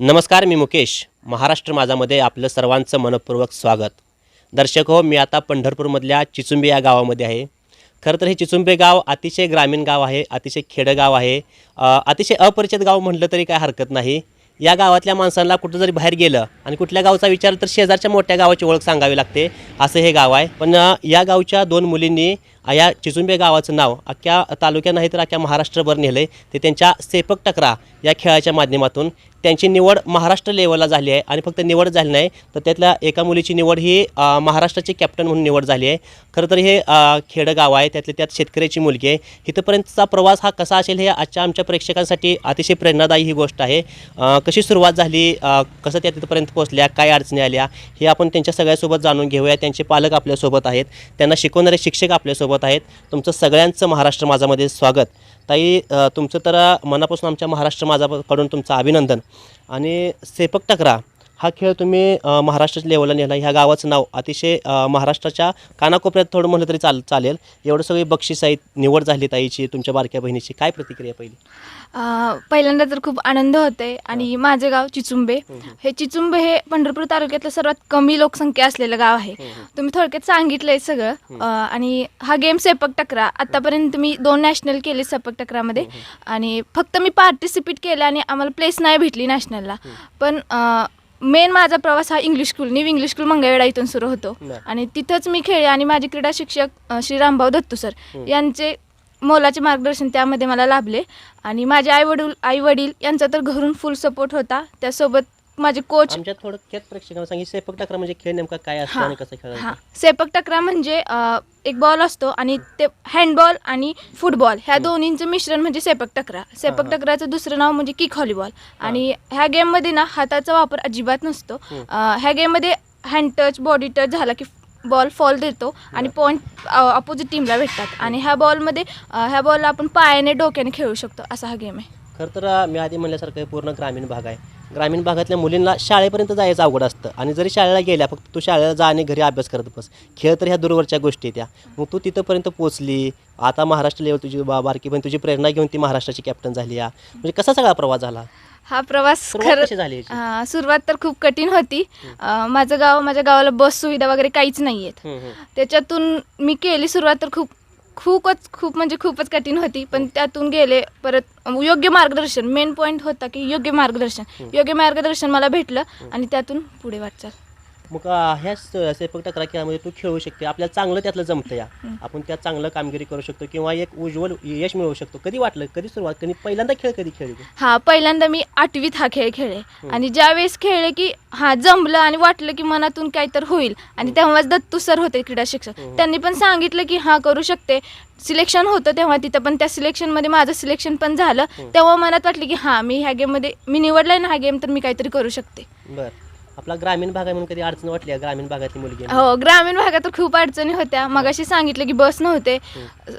नमस्कार मी मुकेश. महाराष्ट्र माझामध्ये आपलं सर्वांचं मनपूर्वक स्वागत. दर्शक हो मी आता पंढरपूरमधल्या चिचुंबे या गावामध्ये आहे. खरं तर हे चिचुंबे गाव अतिशय ग्रामीण गाव आहे अतिशय खेडं गाव आहे अतिशय अपरिचित गाव म्हटलं तरी काय हरकत नाही. या गावातल्या माणसांना कुठं जरी बाहेर गेलं आणि कुठल्या गावचा विचार तर शेजारच्या मोठ्या गावाची ओळख सांगावी लागते असं हे गाव आहे. पण या गावच्या दोन मुलींनी या चिचुंबे गावाचं नाव अख्ख्या तालुक्या नाही तर अख्ख्या महाराष्ट्रभर नेलं ते त्यांच्या सेपक टकरा या खेळाच्या माध्यमातून त्यांची निवड महाराष्ट्र लेवलला झाली आहे आणि फक्त निवड झाली नाही तर त्यातल्या एका मुलीची निवड ही महाराष्ट्राची कॅप्टन म्हणून निवड झाली आहे. खरं तर हे खेडगाव आहे त्यातल्या त्यात शेतकऱ्याची मुलगी आहे. इथंपर्यंतचा प्रवास हा कसा असेल हे आजच्या आमच्या प्रेक्षकांसाठी अतिशय प्रेरणादायी ही गोष्ट आहे. कशी सुरुवात झाली कसं त्या तिथपर्यंत पोहोचल्या काय अडचणी आल्या हे आपण त्यांच्या सगळ्यासोबत जाणून घेऊया. त्यांचे पालक आपल्यासोबत आहेत त्यांना शिकवणारे शिक्षक आपल्यासोबत आहेत. तुमचं सगळ्यांचं महाराष्ट्र माझामध्ये स्वागत. ताई तुमचं तर मनापासून आमच्या महाराष्ट्र माझाकडून तुमचं अभिनंदन. आणि सेपक टकरा हा खेळ तुम्ही अ, महाराष्ट्र लेवलला नेला. ह्या गावाचं नाव अतिशय महाराष्ट्राच्या कानाकोपऱ्यात थोडं म्हणलं तरी चाल चालेल. एवढं सगळी बक्षीस आहेत निवड झाली ताईची तुमच्या बारक्या बहिणीची. काय प्रतिक्रिया पहिली? पहिल्यांदा तर खूप आनंद होते आणि माझे गाव चिचुंबे. हे चिचुंबे हे पंढरपूर तालुक्यातलं सर्वात कमी लोकसंख्या असलेलं गाव आहे. तुम्ही थोडक्यात सांगितलंय सगळं. आणि हा गेम सेपक टकरा. आतापर्यंत मी दोन नॅशनल केले सेपक टकरामध्ये. आणि फक्त मी पार्टिसिपेट केलं आणि आम्हाला प्लेस नाही भेटली नॅशनलला. पण मेन माझा प्रवास हा English school new English school Mangalwedha इथून सुरू होतो. बरं. आणि तिथंच मी खेळले आणि माझे क्रीडा शिक्षक अ, श्री रामभाऊ दत्तू सर यांचे मोलाचे मार्गदर्शन त्यामध्ये मला लाभले. आणि माझे आई वडील आई वडील यांचा तर घरून फुल सपोर्ट होता. त्यासोबत माझे कोच आमच्या थोडक्यात प्रेक्षकांना सांगितलं सेपक टकरा म्हणजे खेळ नेमका काय असतो हा. आणि कसं खेळायचं? हां. सेपक टकरा म्हणजे अ, एक बॉल असतो आणि ते हँडबॉल आणि फुटबॉल ह्या दोन्हींचं मिश्रण म्हणजे सेपक टकरा. सेपक हां. टकराचं दुसरं नाव म्हणजे किक हॉलीबॉल आणि ह्या गेममध्ये ना हाताचा वापर अजिबात नसतो. हम्म. अ, ह्या गेममध्ये हँड टच बॉडी टच झाला की बॉल फॉल देतो आणि पॉईंट अपोजिट टीमला भेटतात. आणि ह्या बॉलमध्ये अ, ह्या बॉलला आपण पायाने डोक्याने खेळू शकतो. असा हा गेम आहे. खरं तर अ, मी आधी म्हणल्यासारखं हे पूर्ण ग्रामीण भाग आहे. ग्रामीण भागातल्या मुलींना शाळेपर्यंत जायचं अवघड असतं. आणि जरी शाळेला गेल्या फक्त तू शाळेला जा आणि घरी अभ्यास करत बस. खेळ तर ह्या दूरवरच्या गोष्टी त्या. मग तू तिथंपर्यंत पोचली आता महाराष्ट्र लेवल तुझी बा बारकी बहीण तुझी प्रेरणा घेऊन ती महाराष्ट्राची कॅप्टन झाली या. म्हणजे कसा सगळा प्रवास झाला? हा प्रवास सुरुवात खरं कशी झाली याची? सुरुवात तर खूप कठीण होती. अ, माझं गाव माझ्या गावाला बस सुविधा वगैरे काहीच नाही आहेत हम्म, हम्म. त्याच्यातून मी केली सुरुवात तर खूप खूपच खूप म्हणजे खूपच कठीण होती. पण त्यातून गेले परत योग्य मार्गदर्शन. मेन पॉईंट होता की योग्य मार्गदर्शन. योग्य मार्गदर्शन मला भेटलं आणि त्यातून पुढे वाटचाल. मग अ, ह्या स- सेपक टकरा खेळामध्ये तू खेळू शकते. आपल्याला चांगलं त्यातलं जमतं या. आपण त्यात चांगलं कामगिरी करू शकतो किंवा एक उज्ज्वल यश मिळवू शकतो. कधी वाटलं? कधी सुरुवात कधी? पहिल्यांदा खेळ कधी खेळली तू? हा पहिल्यांदा मी आठवीत हा खेळ खेळले. आणि ज्यावेळेस खेळले की हा जमलं आणि वाटलं की मनातून काहीतरी होईल. आणि तेव्हाच दत्तू सर होते क्रीडा शिक्षक. त्यांनी पण सांगितलं की हा करू शकते. सिलेक्शन होतं तेव्हा तिथं पण त्या सिलेक्शनमध्ये माझं सिलेक्शन पण झालं. तेव्हा मनात वाटलं की हां मी ह्या गेममध्ये मी निवडलाय ना हा गेम तर मी काहीतरी करू शकते. बर. आपला ग्रामीण भाग आहे म्हणून कधी अडचण वाटली आहे ग्रामीण भागातली मुलगी? हो ग्रामीण भागात तर खूप अडचणी होत्या. मगाशी सांगितलं की बस नव्हते.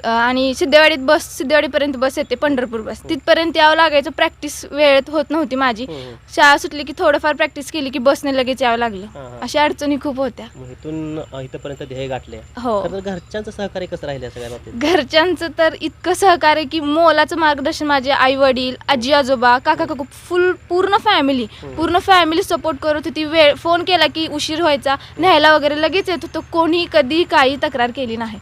आणि सिद्धेवाडीत बस सिद्धेवाडीपर्यंत बस येते पंढरपूर बस. तिथपर्यंत यावं लागायचं. प्रॅक्टिस वेळेत होत नव्हती माझी. शाळा सुटली की थोडंफार प्रॅक्टिस केली की बसने लगेच यावं लागलं. अशा अडचणी खूप होत्या. मग इथून अ, इथपर्यंत ध्येय गाठले. हो. तर घरच्यांचं सहकार्य कसं राहिलं या सगळ्या बाबतीत? घरच्यांचं तर इतकं सहकार्य की मोलाचं मार्गदर्शन माझे आई वडील आजी आजोबा काका काकू फुल पूर्ण फॅमिली पूर्ण फॅमिली सपोर्ट करत होती. वेळ फोन केला की उशीर व्हायचा न्यायला वगैरे लगेच येत होतं. कोणी कधी काही तक्रार केली नाही.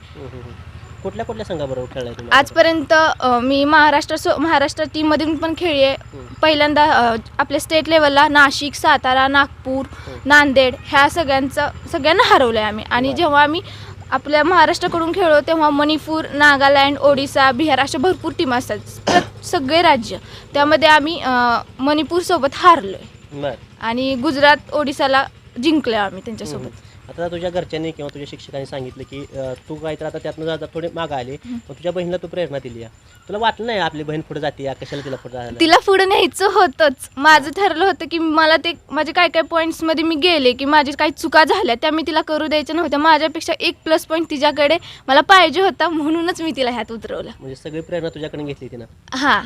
कुठल्या कुठल्या संघाबरोबर खेळलाय तुम्ही? आजपर्यंत अ, मी महाराष्ट्र सो महाराष्ट्र टीममधून पण खेळली आहे. पहिल्यांदा अ, आपल्या स्टेट लेवलला नाशिक सातारा नागपूर नांदेड ह्या सगळ्यांचं सगळ्यांना हरवलं आहे आम्ही. आणि जेव्हा आम्ही आपल्या महाराष्ट्राकडून खेळलो तेव्हा मणिपूर नागालँड ओडिसा बिहार अशा भरपूर टीम असतात. सगळे राज्य. त्यामध्ये आम्ही अ, मणिपूरसोबत हारलो आहे बर. आणि गुजरात ओडिसाला जिंकलो आम्ही त्यांच्यासोबत. आता तुझ्या घरच्यांनी किंवा तुझ्या शिक्षकांनी सांगितलं की अ, तू काय तर आता त्यातनं जरा थोडे मागं आले मग तुझ्या बहिणीला तू प्रेरणा दिली आहे. तुला वाटलं नाही आपली बहीण पुढे जाते या कशाला तिला पुढे जायला? तिला पुढे न्यायचं होतंच. माझं ठरलं होतं की मला ते माझे काय काय पॉईंट्समध्ये मी गेले की माझी काही चुका झाल्या त्या मी तिला करू द्यायच्या नव्हत्या. माझ्यापेक्षा एक प्लस पॉईंट तिच्याकडे मला पाहिजे होता म्हणूनच मी तिला ह्यात उतरवलं. म्हणजे सगळी प्रेरणा तुझ्याकडे घेतली तिनं. हां.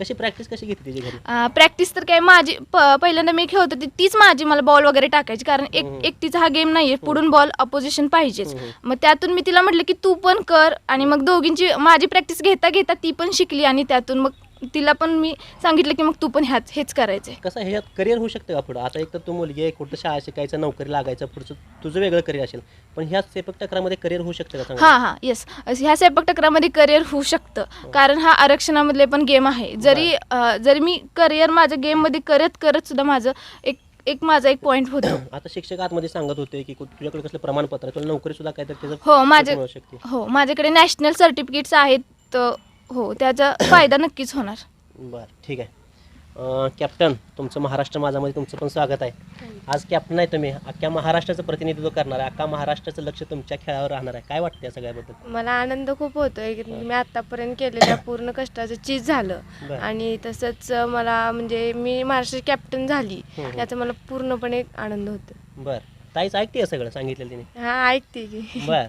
कशी प्रॅक्टिस कशी घेतली तिची घरी? प्रॅक्टिस तर काय माझी प पहिल्यांदा मी खेळत होती तीच माझी मला बॉल वगैरे टाकायची कारण एक एकटीचा हा गेम नाहीये पुढून बॉल अपोजिशन पाहिजेच. मग त्यातून मी तिला म्हटलं की तू पण कर आणि मग दोघींची माझी प्रॅक्टिस घेता घेता ती पण शिकली आणि त्यातून मग तिला पण मी सांगितलं की मग तू पण ह्याच हेच करायचं आहे कसं ह्याच्यात करिअर होऊ शकतं का पुढं? आता एक तर तू मुलगी आहे कुठं शाळा शिकायचं नोकरी लागायचं पुढचं तुझं वेगळं करिअर असेल. पण ह्या सेपक टकरामध्ये करिअर होऊ शकतं का? हां हां येस ह्या स्वयंपाक टकरामध्ये करिअर होऊ शकतं. कारण हा आरक्षणामधले पण गेम आहे. जरी अं, जरी मी करिअर माझं गेममध्ये करत करत सुद्धा माझं एक एक माझा एक पॉईंट होतो. आता शिक्षक आतमध्ये सांगत होते की कु- तुझ्याकडे कसलं प्रमाणपत्र आहे तुला नोकरी सुद्धा काहीतरी त्याचं हो माझे मिळू शकते. हो माझ्याकडे नॅशनल सर्टिफिकेट्स आहेत हो त्याचा फायदा नक्कीच होणार. बरं ठीक आहे. अं, कॅप्टन तुमचं महाराष्ट्र माझामध्ये तुमचं पण स्वागत आहे. आज कॅप्टन आहे तुम्ही. अख्ख्या महाराष्ट्राचं प्रतिनिधित्व करणार आहे. अख्खा महाराष्ट्राचं लक्ष तुमच्या खेळावर राहणार आहे. काय वाटतं या सगळ्याबद्दल? मला आनंद खूप होतोय की मी आतापर्यंत केलेल्या पूर्ण कष्टाचं चीज झालं. बरं. आणि तसंच मला म्हणजे मी महाराष्ट्र कॅप्टन झाली. हम्म. याचा मला पूर्णपणे आनंद होतो बरं. ताईच ऐकते सगळं सांगितलेलं तिने? हा ऐकते की. बरं.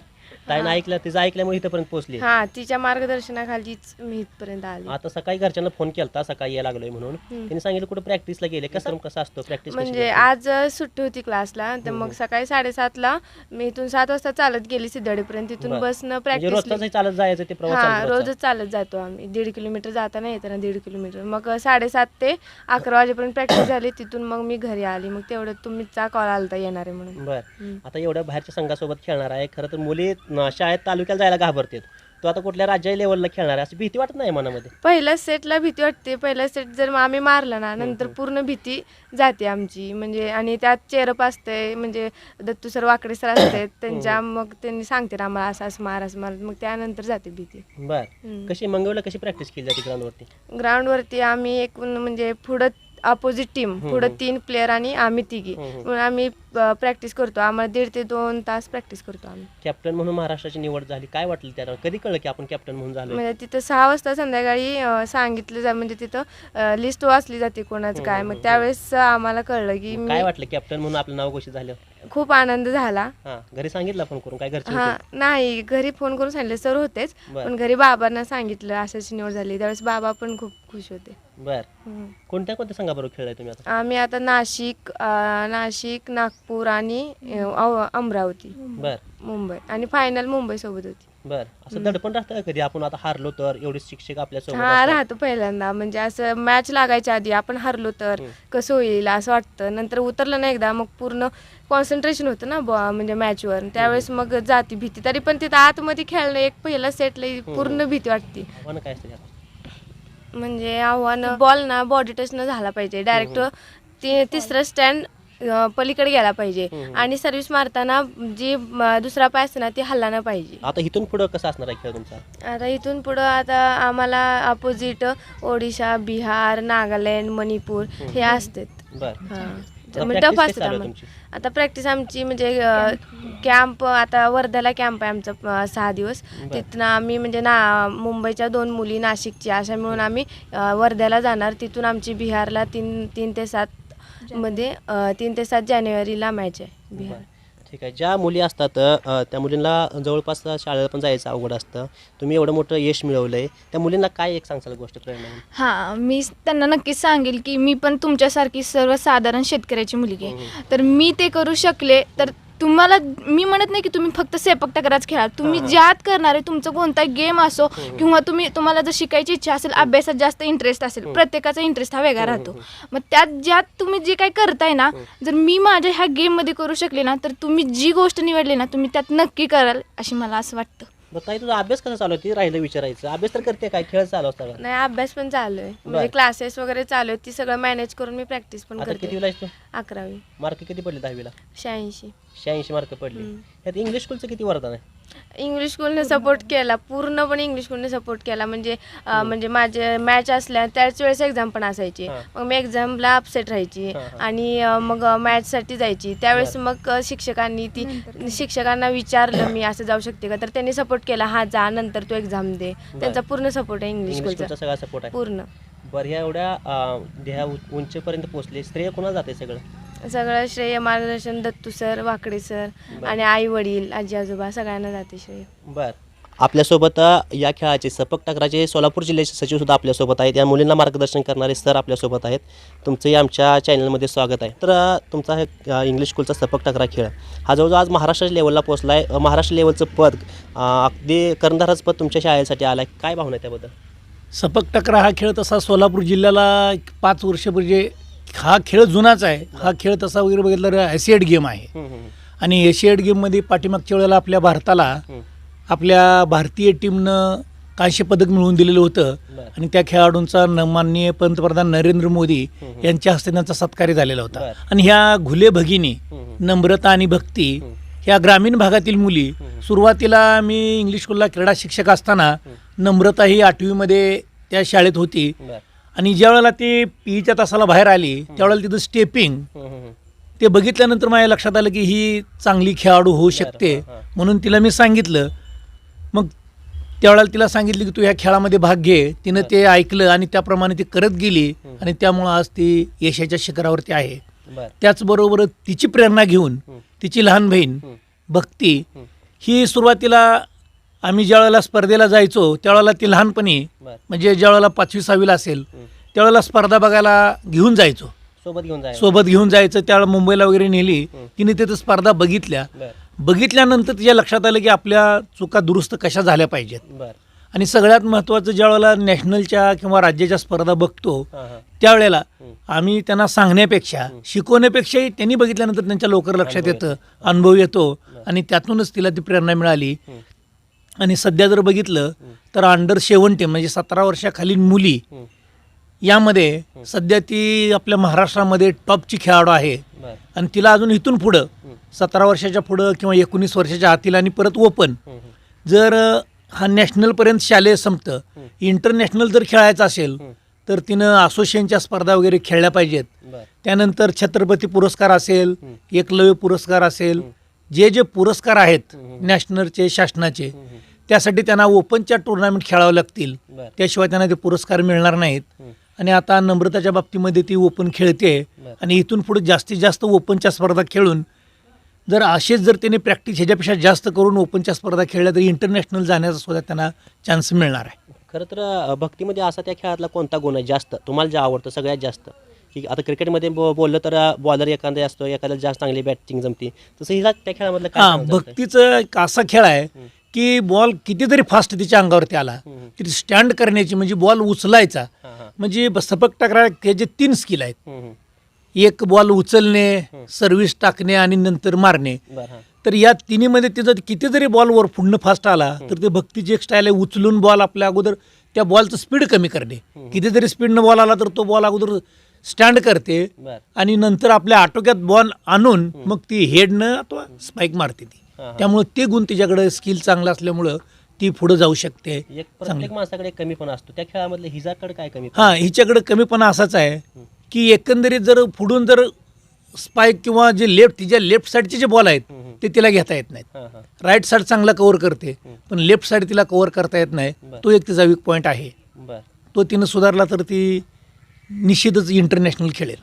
ताईनं ऐकलं तिचं ऐकल्यामुळे इथंपर्यंत पोहोचली. हा तिच्या मार्गदर्शनाखालीच मी इथपर्यंत आले. आता सकाळी घरच्यांना फोन केलता सकाळी यायला लागलोय म्हणून. त्यांनी सांगितलं कुठं प्रॅक्टिसला गेले? कसं कसं? असतो प्रॅक्टिस म्हणजे आज सुट्टी होती क्लासला तर मग सकाळी साडेसातला मी इथून सात वाजता चालत गेली सिद्धडीपर्यंत. तिथून. बसनं म्हणजे प्रॅक्टिस चालत जायचं ते प्रवास हा रोजचा. चालत जातो आम्ही. दीड किलोमीटर जाताना येताना दीड किलोमीटर. मग साडेसात ते अकरा वाजेपर्यंत प्रॅक्टिस झाली. तिथून मग मी घरी आली. मग तेवढं तुमचा कॉल आलता येणार आहे म्हणून. बर. आता एवढ्या बाहेरच्या संघासोबत खेळणार आहे. खरं तर मुली शाळेत तालुक्याला जायला घाबरतात. तो आता कुठल्या राज्य लेवलला खेळणार आहे अशी भीती वाटत नाही मनामध्ये? पहिल्या सेटला भीती वाटते. पहिला सेट जर मग आम्ही मारला ना नंतर पूर्ण भीती जाते आमची. म्हणजे आणि त्यात चेरप असते म्हणजे दत्तू सर वाकडे सर असते त्यांच्या मग त्यांनी सांगते ना आम्हाला असं असं मार असं मार. मग त्यानंतर जाते भीती. बर. हम्म. कशी मंगवलं कशी प्रॅक्टिस केली जाते ग्राउंडवरती ग्राउंडवरती आम्ही एकूण म्हणजे पुढं अपोजिट टीम पुढं तीन प्लेअर आणि आम्ही तिघी. म्हणून आम्ही प्रॅक्टिस करतो. आम्हाला दीड ते दोन तास प्रॅक्टिस करतो आम्ही. कॅप्टन म्हणून महाराष्ट्राची निवड झाली. काय वाटलं त्याला? कधी कळलं की आपण कॅप्टन म्हणून झालो म्हणजे तिथं सहा वाजता संध्याकाळी सांगितलं जा म्हणजे तिथं लिस्ट वाचली जाते कोणाचं काय. मग त्यावेळेस आम्हाला कळलं की काय मी वाटलं कॅप्टन म्हणून आपलं नाव घोषित झालं खूप आनंद झाला. हा घरी सांगितलं फोन करून? काय घरचे हा होते? नाही घरी फोन करून सांगितले. सर होतेच बरं. पण घरी बाबांना सांगितलं अशाची निवड झाली. त्यावेळेस बाबा पण खूप खुश होते. बर. हम्म. कोणत्या कोणत्या संघाबरोबर खेळलाय तुम्ही आता? आम्ही आता नाशिक अं, नाशिक नागपूर आणि अं, अव- अमरावती. बर. मुंबई. आणि फायनल मुंबई सोबत होती. बर. असं दडपण राहतं का कधी? आपण आता हारलो तर एवढे शिक्षक आपल्या हा. राहतो पहिल्यांदा. म्हणजे असं मॅच लागायच्या आधी आपण हरलो तर कसं होईल असं वाटतं. नंतर उतरलं ना एकदा मग पूर्ण कॉन्सन्ट्रेशन होतं ना बुवा, म्हणजे मॅचवर त्यावेळेस मग जाती भीती. तरी पण तिथं आतमध्ये खेळणं एक पहिला सेटला पूर्ण भीती वाटते. आव्हानं काय असतं त्यात? म्हणजे आव्हान बॉल ना बॉडी टच न झाला पाहिजे. डायरेक्ट तिसरं स्टँड पलीकडे गेला पाहिजे. आणि सर्व्हिस मारताना जी दुसरा पाय असतो ना ती हल्ला न पाहिजे. आता इथून पुढं कसं असणार आहे खेळ तुमचा? आता इथून पुढं आता आम्हाला अपोजिट ओडिशा बिहार नागालँड मणिपूर हे असतात. बर. टफ असतात आम्हाला? आता प्रॅक्टिस आमची म्हणजे कॅम्प आता वर्ध्याला कॅम्प आहे आमचा सहा दिवस. तिथनं आम्ही म्हणजे ना मुंबईच्या दोन मुली नाशिकची अशा मिळून आम्ही वर्ध्याला जाणार. तिथून आमची बिहारला तीन तीन ते सात मध्ये तीन ते सात जानेवारीला मॅच आहे बिहार. ठीक आहे. ज्या मुली असतात अ, त्या मुलींना जवळपास शाळेला पण जायचं अवघड असतं. तुम्ही एवढं मोठं यश मिळवलं आहे त्या मुलींना काय एक सांगसाल गोष्ट प्रेरणा म्हणून? हां मी त्यांना नक्कीच सांगेल की मी पण तुमच्यासारखी सर्वसाधारण शेतकऱ्याची मुलगी आहे. तर मी ते करू शकले तर तुम्हाला मी म्हणत नाही की तुम्ही फक्त सेपक टकराच खेळा. तुम्ही ज्यात करणार आहे तुमचं कोणता गेम असो किंवा तुम्ही तुम्हाला जर शिकायची इच्छा असेल अभ्यासात जास्त इंटरेस्ट असेल प्रत्येकाचा इंटरेस्ट हा वेगळा राहतो. मग त्यात ज्यात तुम्ही जे काही करताय ना जर मी माझ्या ह्या गेममध्ये करू शकले ना तर तुम्ही जी गोष्ट निवडली ना तुम्ही त्यात नक्की कराल अशी मला असं वाटतं. बरं ताई तुझा अभ्यास कसा चालू आहे? ते राहिलं विचारायचं. अभ्यास तर करते काय? खेळ चालू असता का? नाही अभ्यास पण चालू आहे. म्हणजे बरं. क्लासेस वगैरे चालू आहे ती सगळं मॅनेज करून मी प्रॅक्टिस पण आता किती करते तू? अकरावी. मार्क किती पडले दहावीला? शहाऐंशी. शहाऐंशी मार्क पडले. यात इंग्लिश स्कूलचं किती वरदान आहे? इंग्लिश स्कूलने सपोर्ट केला. पूर्णपणे इंग्लिश स्कूलने सपोर्ट केला. म्हणजे अं, म्हणजे माझे मॅच असल्या त्याच वेळेस एक्झाम पण असायची. हा. मग मी एक्झामला अपसेट राहायची. हा, हा. आणि अं, मग मॅचसाठी जायची. त्यावेळेस मग अं, शिक्षकांनी ती शिक्षकांना विचारलं मी असं जाऊ शकते का? तर त्यांनी सपोर्ट केला. हा जा. नंतर तू एक्झाम दे. त्यांचा पूर्ण सपोर्ट आहे इंग्लिश इंग्लिश स्कूलचा स्कूलचा सगळा सपोर्ट आहे. पूर्ण. बरं ह्या एवढ्या अं, ह्या उं- उंचीपर्यंत पोहोचले. श्रेय कोणाला जाते सगळं? सगळं श्रेय मार्गदर्शन दत्तू सर वाकडे सर आणि आई वडील आजी आजोबा सगळ्यांना जाते श्रेय. बर. आपल्यासोबत या खेळाचे सपक टकराचे सोलापूर जिल्ह्याचे सचिव सुद्धा आपल्यासोबत आहेत. या मुलींना मार्गदर्शन करणारे सर आपल्यासोबत आहेत. तुमचंही आमच्या चॅनलमध्ये स्वागत आहे. तर तुमचा हे इंग्लिश स्कूलचा सपक टकरा खेळ. हा जवळजवळ आज महाराष्ट्र लेवलला पोहोचला आहे महाराष्ट्र लेवलचं पद अगदी कर्णधारच पद तुमच्या शाळेसाठी आलं आहे काय भावना आहे त्याबद्दल? सपक टकरा हा खेळ तसा सोलापूर जिल्ह्याला एक पाच वर्ष म्हणजे हा खेळ जुनाच आहे हा खेळ तसा वगैरे बघितला तर ॲसिएड गेम आहे आणि एशियड गेममध्ये पाठीमागच्या वेळेला आपल्या भारताला. आपल्या भारतीय टीमनं कांस्य पदक मिळवून दिलेलं होतं. आणि त्या खेळाडूंचा न माननीय पंतप्रधान नरेंद्र मोदी. यांच्या हस्ते त्यांचा सत्कार झालेला होता. आणि ह्या घुले भगिनी. नम्रता आणि भक्ती. ह्या ग्रामीण भागातील मुली. सुरुवातीला मी इंग्लिश स्कूलला क्रीडा शिक्षक असताना नम्रता ही आठवीमध्ये त्या शाळेत होती. आणि ज्या वेळेला ती पीच्या तासाला बाहेर आली त्यावेळेला तिथं स्टेपिंग ते बघितल्यानंतर माझ्या लक्षात आलं की ही चांगली खेळाडू होऊ शकते. म्हणून तिला मी सांगितलं मग त्यावेळेला तिला सांगितलं की तू ह्या खेळामध्ये भाग घे तिनं ते ऐकलं आणि त्याप्रमाणे ती करत गेली आणि त्यामुळं आज ती यशाच्या शिखरावरती आहे बरं. त्याचबरोबर तिची प्रेरणा घेऊन. तिची लहान बहीण. भक्ती. ही सुरुवातीला आम्ही ज्या वेळेला स्पर्धेला जायचो त्यावेळेला ती लहानपणी बरं. म्हणजे ज्या वेळेला पाचवी सहावीला असेल हं. त्यावेळेला स्पर्धा बघायला घेऊन जायचो. सोबत घेऊन जाय सोबत घेऊन जायचं त्यावेळेला मुंबईला वगैरे नेली. हं. तिने तिथं स्पर्धा बघितल्या. बरं. बघितल्यानंतर तिच्या लक्षात आलं की आपल्या चुका दुरुस्त कशा झाल्या पाहिजेत. बरं. आणि सगळ्यात महत्त्वाचं ज्या वेळेला नॅशनलच्या किंवा राज्याच्या स्पर्धा बघतो हां हां. त्यावेळेला हं. आम्ही त्यांना सांगण्यापेक्षा शिकवण्यापेक्षाही त्यांनी बघितल्यानंतर त्यांच्या लवकर लक्षात अनुभव येतं अनुभव येतो. आणि त्यातूनच तिला ती प्रेरणा मिळाली. हं. आणि सध्या जर बघितलं तर अंडर सेवन्टीन म्हणजे सतरा वर्षाखालील मुली. यामध्ये सध्या ती आपल्या महाराष्ट्रामध्ये टॉपची खेळाडू आहे आणि तिला अजून इथून पुढं. सतरा वर्षाच्या पुढं किंवा एकोणीस वर्षाच्या आतील आणि परत ओपन. जर हा नॅशनलपर्यंत शालेय संपतं. इंटरनॅशनल जर खेळायचं असेल. तर तिनं असोसिएशनच्या स्पर्धा वगैरे खेळल्या पाहिजेत त्यानंतर छत्रपती पुरस्कार असेल. एकलव्य पुरस्कार असेल. जे जे पुरस्कार आहेत. नॅशनलचे शासनाचे. त्यासाठी त्यांना ओपनच्या टुर्नामेंट खेळावं लागतील. बरं. त्याशिवाय त्यांना ते पुरस्कार मिळणार नाहीत. हं. आणि आता नम्रताच्या बाबतीमध्ये ती ओपन खेळते. बरं. आणि इथून पुढे जास्तीत जास्त ओपनच्या स्पर्धा खेळून जर असेच जर त्याने प्रॅक्टिस ह्याच्यापेक्षा जास्त करून ओपनच्या स्पर्धा खेळल्या तर इंटरनॅशनल जाण्याचा सुद्धा त्यांना चान्स मिळणार आहे. खरं तर अ, भक्तीमध्ये असा त्या खेळातला कोणता गुण आहे जास्त? तुम्हाला जे आवडतं सगळ्यात जास्त? की आता क्रिकेटमध्ये बो बोललं तर बॉलर एखादा असतो एखाद्याला जास्त चांगली बॅटिंग जमते. तसं हिला त्या खेळामधलं काय हां? भक्तीचं एक असा खेळ आहे की बॉल कितीतरी फास्ट तिच्या अंगावरती आला. तरी स्टँड करण्याची म्हणजे बॉल उचलायचा. म्हणजे सपक टकरा त्याचे तीन स्किल आहेत. एक बॉल उचलणे सर्व्हिस टाकणे आणि नंतर मारणे. तर या तिन्हीमध्ये तिचं किती जरी बॉल वर पुढनं फास्ट आला तर ते भक्तीची एक स्टाईल आहे उचलून बॉल आपल्या अगोदर त्या बॉलचं स्पीड कमी करणे. किती जरी स्पीडनं बॉल आला तर तो बॉल अगोदर स्टँड करते आणि नंतर आपल्या आटोक्यात बॉल आणून मग ती हेडनं अथवा स्पाईक मारते ती. त्यामुळे ते गुण तिच्याकडे स्किल चांगला असल्यामुळं ती पुढे जाऊ शकते. एक प्रत्येक माणसाकडे कमी पण असतो. त्या खेळामधलं हिजाकडे काय कमी हां हिच्याकडे कमीपणा असाच आहे की एकंदरीत जर पुढून जर स्पाईक किंवा जे लेफ्ट तिच्या लेफ्ट साईडचे जे बॉल आहेत. ते तिला घेता येत नाहीत. राईट साईड चांगला कव्हर करते पण लेफ्ट साईड तिला कव्हर करता येत नाही. तो एक तिचा वीक पॉईंट आहे. तो तिनं सुधारला तर ती निश्चितच इंटरनॅशनल खेळेल.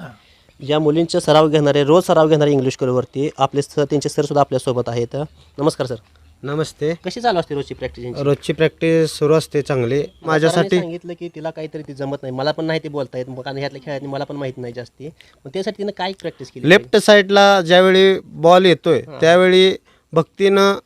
या मुलींचा सराव घेणारे रोज सराव घेणारे इंग्लिश स्कूलवरती आपले सर त्यांचे सर सुद्धा आपल्यासोबत आहेत. नमस्कार सर नमस्ते. कशी चालू असते रोजची प्रॅक्टिस रोजची प्रॅक्टिस सुरू असते चांगली. माझ्यासाठी सांगितलं की तिला काहीतरी ती जमत नाही. मला पण नाही ते बोलता येत मग कारण ह्यातल्या खेळात मला पण माहीत नाही जास्ती. मग त्यासाठी तिनं काय प्रॅक्टिस केली? लेफ्ट साईडला ज्यावेळी बॉल येतोय त्यावेळी भक्तीनं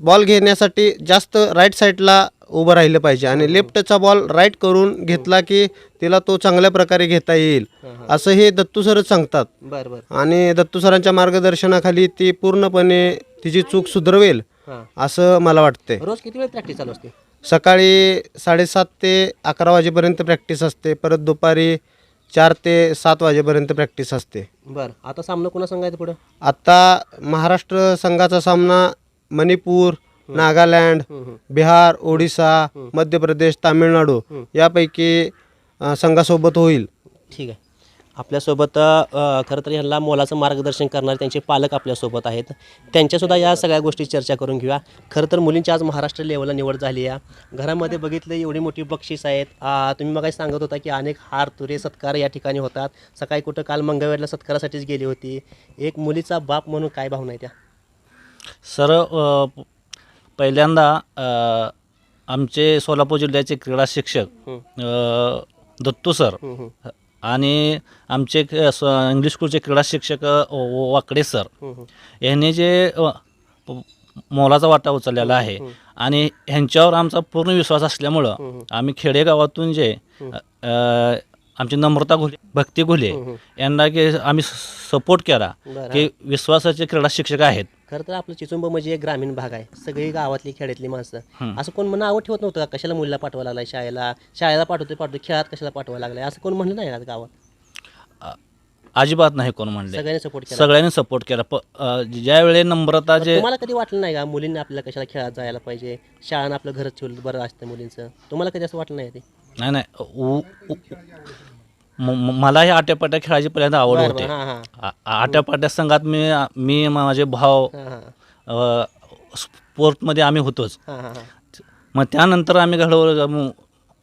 बॉल घेण्यासाठी जास्त राईट साईडला उभं राहिलं पाहिजे. आणि लेफ्टचा बॉल राईट करून घेतला की तिला तो चांगल्या प्रकारे घेता येईल. असं हे. दत्तू सरच सांगतात. बरं आणि दत्तू सरांच्या मार्गदर्शनाखाली ती पूर्णपणे तिची चूक सुधरवेल हां. असं मला वाटतंय. रोज किती वेळ प्रॅक्टिस चालू असते? सकाळी साडेसात ते अकरा वाजेपर्यंत प्रॅक्टिस असते. परत दुपारी चार ते सात वाजेपर्यंत प्रॅक्टिस असते. बरं. आता सामना कोणा सांगायचं पुढं? आता महाराष्ट्र संघाचा सामना मणिपूर नागालँड बिहार ओडिसा मध्य प्रदेश तामिळनाडू यापैकी संघासोबत होईल. ठीक आहे. आपल्यासोबत खरं तर ह्यांना मोलाचं मार्गदर्शन करणारे त्यांचे पालक आपल्यासोबत आहेत. त्यांच्यासुद्धा या सगळ्या गोष्टी चर्चा करून घेऊया. खरं तर मुलींची आज महाराष्ट्र लेवलला निवड झाली आहे. घरामध्ये बघितलं एवढी मोठी बक्षीस आहेत. तुम्ही मग सांगत होता की अनेक हार तुरे सत्कार या ठिकाणी होतात. सकाळी कुठं काल मंगळवेरला सत्कारासाठीच गेली होती. एक मुलीचा बाप म्हणून काय भावना आहे त्या सर पहिल्यांदा आमचे सोलापूर जिल्ह्याचे क्रीडा शिक्षक दत्तू सर आणि आमचे इंग्लिश स्कूलचे क्रीडा शिक्षक वाकडे सर. यांनी जे मोलाचा वाटा उचललेला आहे आणि ह्यांच्यावर आमचा पूर्ण विश्वास असल्यामुळं आम्ही खेडेगावातून जे आमची नम्रता घुले भक्ती घुले यांना की आम्ही सपोर्ट केला. की विश्वासाचे क्रीडा शिक्षक आहेत. खरं तर आपलं चिचुंब म्हणजे एक ग्रामीण भाग आहे. सगळी गावातली खेड्यातली माणसं. असं कोण म्हणून आवड ठेवत नव्हतं का? कशाला मुलीला पाठवा लागलाय शाळेला? शाळेला पाठवतोय पाठवतो खेळात कशाला पाठवा लागलाय? असं कोण म्हणलं नाही का गावात? अजिबात नाही कोण म्हणले. सगळ्यांनी सपोर्ट केला. सगळ्यांनी सपोर्ट केला. प ज्यावेळी नम्रता जे तुम्हाला कधी वाटलं नाही का मुलींनी आपल्याला कशाला खेळात जायला पाहिजे? शाळानं आपलं घरच ठेवलं बरं असतं मुलींचं. तुम्हाला कधी असं वाटलं नाही ते? नाही नाही. उ- मला हे आट्यापाट्या खेळायची पहिल्यांदा आवड बरं, होते. बरं, हां, हां. आ- आट्यापाट्या संघात मी मी माझे भाव अ, स्पोर्टमध्ये आम्ही होतोच. हां हां हां. मग त्यानंतर आम्ही घडवलं म,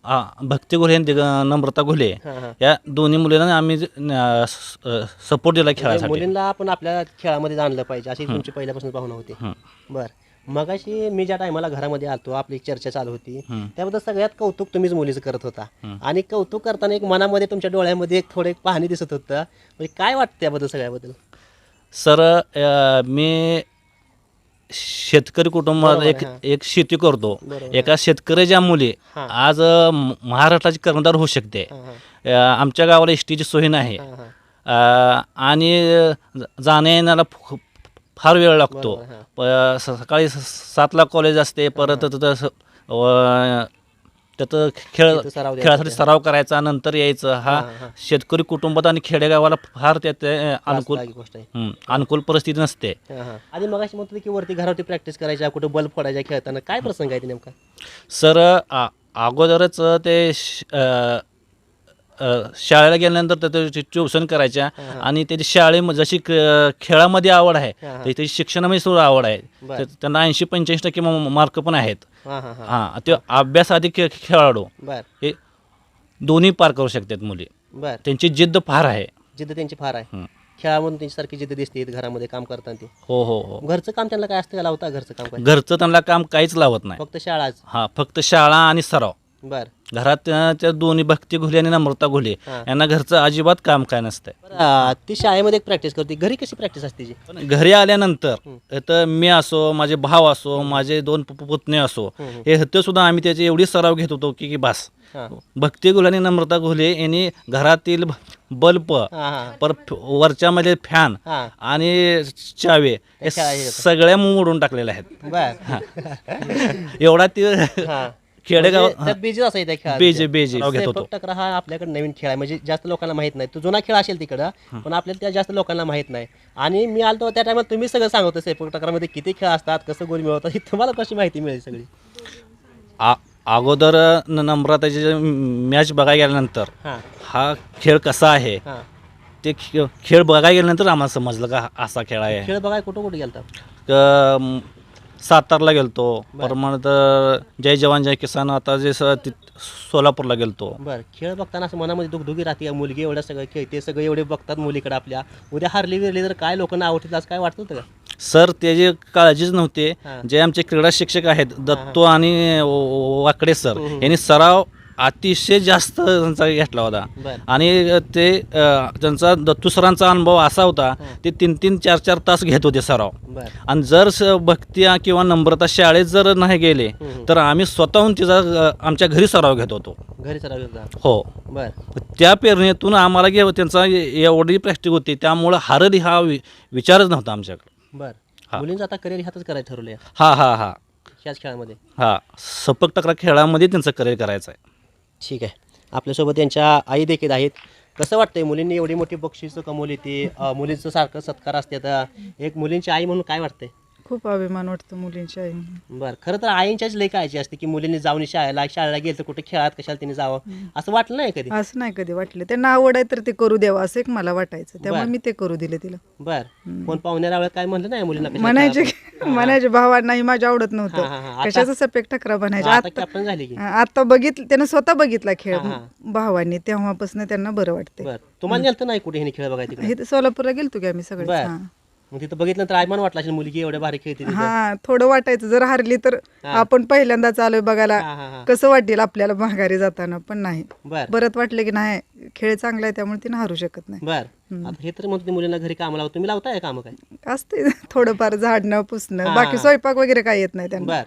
आ, भक्ती घोले आणि दिग- नम्रता घोले हां हां या दोन्ही मुलींना आम्ही सपोर्ट दिला म्हणजे खेळासाठी मुलींना आपण आपल्या खेळामध्ये आणलं पाहिजे अशी तुमची पहिल्यापासून भावना होती. हं. बर. मगाशी मी ज्या टायमाला घरामध्ये आलतो आपली चर्चा चालू होती त्याबद्दल सगळ्यात कौतुक तुम्हीच मुलीचं करत होता. आणि कौतुक करताना एक मनामध्ये तुमच्या डोळ्यामध्ये एक थोडं एक पाहणी दिसत होतं. म्हणजे काय वाटतं त्याबद्दल सगळ्याबद्दल? सर अ, मी शेतकरी कुटुंबात बरोबर एक आहे. एक शेती करतो. बरोबर एका शेतकऱ्याच्या मुली हां. आज अ, म- महाराष्ट्राची कर्णधार होऊ शकते. हां हां. अ, आमच्या गावाला एस टीची सोय नाही. हां हां. अ, आणि जाण्या येण्याला फ- फार वेळ लागतो. प- स- सकाळी स- सातला कॉलेज असते परत तिथं स- व- तिथं खेळ तिथं सराव द्यायचा खेळासाठी सराव करायचा नंतर यायचं. हा हां, हां. शेतकरी कुटुंबात आणि खेडेगावाला फार त्यात अनुकूल त्रासदायक गोष्ट आहे. हं, अनुकूल परिस्थिती नसते. हां हां. आधी मगाशी म्हणत की वरती घरावरती प्रॅक्टिस करायच्या कुठं बल्ब फोडायच्या खेळताना. काय प्रसंग आहे ते नेमका? सर आ- अगोदरच ते श- अ, अ, शाळेला गेल्यानंतर त्याचं ट्युशन करायच्या आणि त्याची शाळेमध्ये जशी क- खेळामध्ये आवड आहे हां, हां. त्याची शिक्षणामध्ये सुद्धा आवड आहे. बरं. त्यांना ऐंशी पंच्याऐंशी टक्के मार्क पण आहेत. हां हां हां. हां ते अभ्यास आधी खे खेळाडू. बर. हे दोन्ही पार करू शकतात मुली. बर. त्यांची जिद्द फार आहे. जिद्द त्यांची फार आहे. हं. खेळामधून त्यांची सारखी जिद्द दिसते घरामध्ये काम करताना ते. हो हो हो. घरचं काम त्यांना काय असतं का? लावता घरचं काम काय? घरचं त्यांना काम काहीच लावत नाही. फक्त शाळाच हां फक्त शाळा आणि सराव. बर. घरात त्या दोन्ही भक्ती घुले आणि नम्रता घुले हां. यांना घरचं अजिबात काम काय नसतंय. बरं, ती शाळेमध्ये एक प्रॅक्टिस करते. घरी कशी प्रॅक्टिस असते तिची? पण घरी आल्यानंतर तर मी असो माझे भाव असो माझे दोन पु- पुतणे असो हे हत्ते सुद्धा आम्ही त्याचे एवढी सराव घेत होतो की की बस. हां. भक्ती घुले आणि नम्रता घुले यांनी घरातील बल्ब हां हां. पर वरच्यामध्ये फॅन हां. आणि चावे हे. सगळ्या मोडून टाकलेल्या आहेत. बर. एवढा ते हां. खेडेगाव म्हणजे त्यात बेजीच असायचं खेळात. बेजे बेजे घेत स्वयंपाक होतो टकरा हा आपल्याकडे नवीन खेळ आहे. म्हणजे जास्त लोकांना माहीत नाही. तो जुना खेळ असेल तिकडं पण आपल्याला त्या जास्त लोकांना माहीत नाही. आणि मी आलतो त्या टायमाला तुम्ही सगळं सांगत होते टकरामध्ये किती खेळ असतात कसं गोल मिळवतात ही तुम्हाला कशी माहिती मिळेल सगळी? आ- अगोदर न- नम्रताची मॅच बघायला गेल्यानंतर हां. हा खेळ कसा आहे हां. ते खे- खेळ बघायला गेल्यानंतर आम्हाला समजलं का हा असा खेळ आहे. खेळ बघाय कुठं कुठे गेलता? क- म, सातारला गेलतो. परमानंत जय जवान जय किसान आता जे स ति- सोलापूरला गेलतो. बरं खेळ बघताना असं मनामध्ये दुखदुखी राहते मुलगी एवढ्या सगळं खेळते सगळे एवढे बघतात मुलीकडे आपल्या. उद्या हारली विरली तर काय लोकांना आवडतील असं काय वाटतं होतं का? सर त्याची काळजीच नव्हते. हां. जे आमचे क्रीडा शिक्षक आहेत दत्तो आणि व- वाकडे सर यांनी सराव अतिशय जास्त त्यांचा घेतला होता. आणि ते त्यांचा दत्तू सरांचा अनुभव असा होता ते तीन तीन चार चार तास घेत होते सराव. आणि जर भक्ती किंवा नम्रता शाळेत जर नाही गेले. तर आम्ही स्वतःहून तिचा आमच्या घरी सराव घेत होतो. घरी सराव हो. बरं. त्या प्रेरणेतून आम्हाला घे त्यांचा एवढी प्रॅक्टिस होती त्यामुळं हारदी हा वि- विचारच नव्हता आमच्याकडे. बरं. मुलींचं आता करिअर ह्यातच करायचं ठरवलं हा हा हा. ह्याच खेळामध्ये. हा. सपक टकरा खेळामध्ये त्यांचं करिअर करायचं आहे ठीक आहे. आपल्यासोबत त्यांच्या आई देखील आहेत. कसं वाटतंय मुलींनी एवढी मोठी बक्षिसं कमवली ती? अं, मुलींचं सारखं सत्कार असते. तर एक मुलींची आई म्हणून काय वाटतंय? खूप अभिमान वाटतो मुलींच्या आई बरं खरं तर आईंच्याच लई काळजी असते की मुलींनी जाऊन शाळेला शाळेला गेलं तर कुठे खेळात कशाला तिने जावं? असं वाटलं नाही कधी? असं नाही कधी वाटलं. त्यांना आवड आहे तर ते करू द्यावं असं एक मला वाटायचं. त्यामुळे बरं. मी ते करू दिले तिला. बरं. कोण पाहुण्या वेळेत काय म्हणलं नाही मुलींना कशाला म्हणायचे? म्हणायचे भावांनाही माझ्या आवडत हां, हां, हां. नव्हतं आता- कशाचा सपेक टकरा बनायचा आता आता कॅप्टन झाली की. आता बघितलं त्यानं स्वतः बघितला खेळ. हां, हां. भावांनी तेव्हापासून त्यांना बरं वाटते बरं. तुम्हाला नेलं नाही कुठे खेळ बघायला तिकडे? हे तर सोलापूरला गेलतो की आम्ही सगळे बरं. हां. मग तिथं बघितलं तर अभिमान वाटला असेल मुलगी एवढ्या भारी खेळते तिथं. हा थोडं वाटायचं. जर हरली तर. आपण पहिल्यांदाच आलोय बघायला. हा, हा, हा. कसं वाटेल आपल्याला माघारी जाताना पण नाही. बर. परत वाटलं की नाही खेळ चांगला आहे त्यामुळे तिने हारू शकत नाही. बर. आता हे तर म्हणते मुलींना घरी कामं लावतो. तुम्ही लावताय काम काय? असते. थोडंफार झाडणं पुसणं. बाकी. स्वयंपाक वगैरे काय येत नाही त्यांना. बर.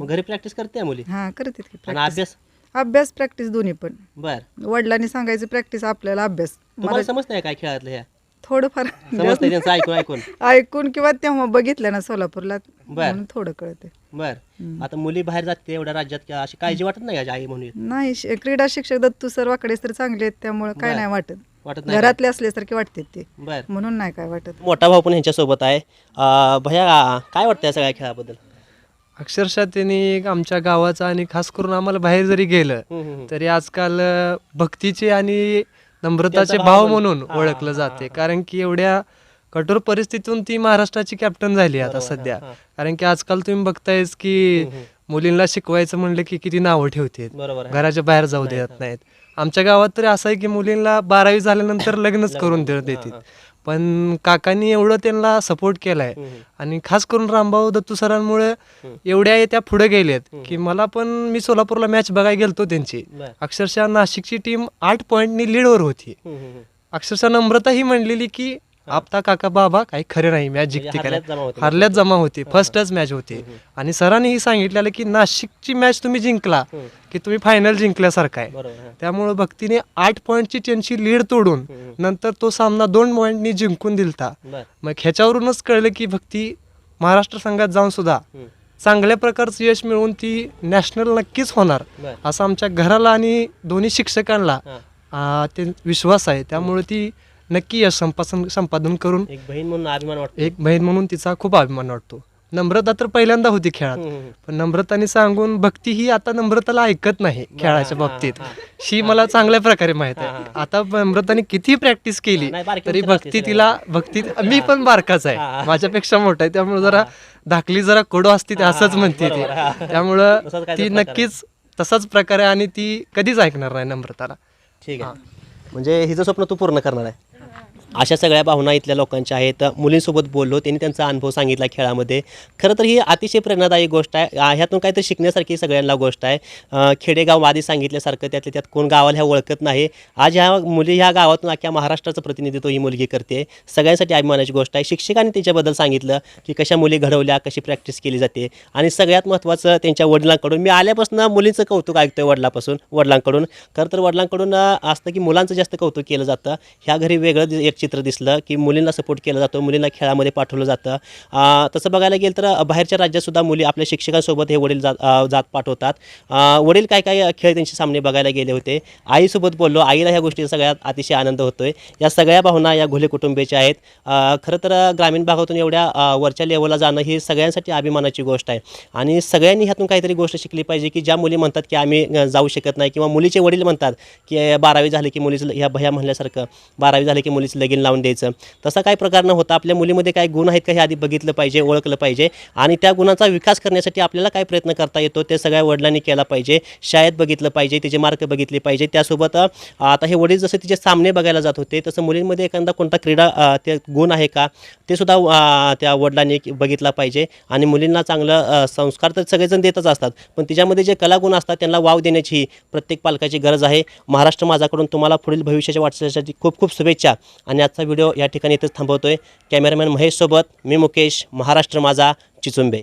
मग घरी प्रॅक्टिस करते मुली? हा करते की आणि practice. अभ्यास? अभ्यास प्रॅक्टिस दोन्ही पण. बर. वडिलांनी सांगायचं प्रॅक्टिस आपल्याला अभ्यास. तुम्हाला समजतंय काय खेळातलं ह्या थोडंफार समजतंय त्यांचं ऐकून ऐकून. ऐकून किंवा तेव्हा बघितलं ना सोलापूरला बर. म्हणून थोडं कळते बर. आता मुली बाहेर जाते एवढ्या राज्यात की अशी काळजी वाटत नाही का आई म्हणून? नाही शि- क्रीडा शिक्षक दत्तू सर वाकडेच तर चांगले आहेत त्यामुळे काय बर. नाही वाटत. वाटत नाही का? घरातले असल्यासारखे वाटते ते. बर. म्हणून नाही काय वाटत. मोठा भाऊ पण ह्यांच्यासोबत आहे. अं, भैया काय वाटतं या सगळ्या खेळाबद्दल? अक्षरशः त्यांनी आमच्या गावाचं आणि खास करून आम्हाला बाहेर जरी गेलं हम्म, हम्म, हम्म. तरी आजकाल अ, भक्तीचे आणि नम्रताचे भाव म्हणून ओळखलं जाते. कारण की एवढ्या कठोर परिस्थितीतून ती महाराष्ट्राची कॅप्टन झाली आता सध्या. कारण की आजकाल तुम्ही बघतायच की. मुलींना शिकवायचं म्हणलं की किती नावं ठेवते. घराच्या बाहेर जाऊ देत. नाहीत आमच्या गावात तरी असं आहे की मुलींना बारावी झाल्यानंतर लग्नच लग्न, करून देतात हा. पण काकांनी एवढं त्यांना सपोर्ट केलाय. आणि खास करून रामभाऊ दत्तू सरांमुळे. एवढ्या त्या पुढे गेलेत. की मला पण मी सोलापूरला मॅच बघायला गेलतो त्यांची अक्षरशः नाशिकची टीम आठ पॉईंटनी लीडवर होती. अक्षरशः नम्रता ही म्हणलेली की आपता काका बाबा काही खरे नाही मॅच जिंकते म्हणजे हारल्यात जमा होते. हरल्यात जमा होती फर्स्टच मॅच होती आणि सरांनी ही सांगितलेलं की नाशिकची मॅच तुम्ही जिंकला हम्म. की तुम्ही फायनल जिंकल्यासारखं आहे बरोबर हा. त्यामुळे भक्तीने आठ पॉईंटची त्यांची लीड तोडून हम्म. नंतर तो सामना दोन पॉईंटनी जिंकून दिलता बर मग ह्याच्यावरूनच कळलं की भक्ती महाराष्ट्र संघात जाऊन सुद्धा हम्म. चांगल्या प्रकारचं यश मिळवून ती नॅशनल नक्कीच होणार बर असं आमच्या घराला आणि दोन्ही शिक्षकांना हा. आ, ते विश्वास आहे त्यामुळे ती नक्की यश संपादन संपादन करून एक बहीण म्हणून अभिमान वाटतो एक बहीण म्हणून तिचा खूप अभिमान वाटतो नम्रता तर पहिल्यांदा होती खेळात. पण नम्रताने सांगून भक्ती ही आता नम्रताला ऐकत नाही खेळाच्या बाबतीत हा. मला चांगल्या प्रकारे माहीत आहे. आता नम्रताने किती प्रॅक्टिस केली तरी भक्ती. तिला भक्ती मी पण बारकाच आहे. माझ्यापेक्षा मोठा आहे त्यामुळे जरा धाकली जरा कोडो असते असंच म्हणते ती. त्यामुळं ती. नक्कीच तसाच प्रकार आहे आणि ती कधीच ऐकणार नाही नम्रताला ठीक आहे म्हणजे हिचं स्वप्न तू पूर्ण करणार आहे अशा सगळ्या भावना इथल्या लोकांच्या आहेत. मुलींसोबत बोललो त्यांनी त्यांचा अनुभव सांगितला खेळामध्ये. खरं तर ही अतिशय प्रेरणादायी गोष्ट आहे. ह्यातून काहीतरी शिकण्यासारखी सगळ्यांना गोष्ट आहे. खेडेगाव आधी सांगितल्यासारखं त्यातल्या त्यात कोण गावाला ह्या ओळखत नाही. आज ह्या मुली ह्या गावातून अख्ख्या महाराष्ट्राचं प्रतिनिधित्व ही मुलगी करते. सगळ्यांसाठी अभिमानाची गोष्ट आहे. शिक्षकांनी त्याच्याबद्दल सांगितलं की कशा मुली घडवल्या कशी प्रॅक्टिस केली जाते. आणि सगळ्यात महत्त्वाचं त्यांच्या वडिलांकडून मी आल्यापासून मुलींचं कौतुक ऐकतोय वडिलापासून वडिलांकडून. खरं तर वडिलांकडून असतं की मुलांचं जास्त कौतुक केलं जातं. ह्या घरी वेगळं एक चित्र दिसलं की मुलींना सपोर्ट केला जातो मुलींना खेळामध्ये पाठवलं जातं. तसं बघायला गेलं तर बाहेरच्या राज्यातसुद्धा मुली आपल्या शिक्षकांसोबत हे वडील जात जात पाठवतात. वडील काय काय खेळ त्यांचे सामने बघायला गेले होते? आईसोबत बोललो. आईला ह्या गोष्टी सगळ्यात अतिशय आनंद होतोय. या सगळ्या भावना या घोले कुटुंबियाच्या आहेत. खरं तर ग्रामीण भागातून एवढ्या वरच्या लेवलला जाणं ही सगळ्यांसाठी अभिमानाची गोष्ट आहे. आणि सगळ्यांनी ह्यातून काहीतरी गोष्ट शिकली पाहिजे की ज्या मुली म्हणतात की आम्ही जाऊ शकत नाही किंवा मुलीचे वडील म्हणतात की बारावी झाले की मुलीचं ह्या भया म्हणल्यासारखं बारावी झाले की मुलीचं लगीन लावून द्यायचं. तसा काही प्रकार न होता आपल्या मुलीमध्ये काय गुण आहेत का हे आधी बघितलं पाहिजे ओळखलं पाहिजे आणि त्या गुणाचा विकास करण्यासाठी आपल्याला काय प्रयत्न करता येतो ते सगळ्या वडिलांनी केला पाहिजे शाळेत बघितलं पाहिजे तिचे मार्क बघितले पाहिजे. त्यासोबत आता हे वडील जसे तिचे सामने बघायला जात होते तसं मुलींमध्ये एखादा कोणता क्रीडा ते गुण आहे का ते सुद्धा त्या वडिलांनी बघितला पाहिजे आणि मुलींना चांगलं संस्कार तर सगळेजण देतच असतात पण तिच्यामध्ये जे कलागुण असतात त्यांना वाव देण्याची प्रत्येक पालकाची गरज आहे. महाराष्ट्र माझ्याकडून तुम्हाला पुढील भविष्याच्या वाटचालीसाठी खूप खूप शुभेच्छा आणि आणि आजचा व्हिडिओ या ठिकाणी इथंच थांबवतोय. कॅमेरामॅन महेशसोबत मी मुकेश महाराष्ट्र माझा चिचुंबे.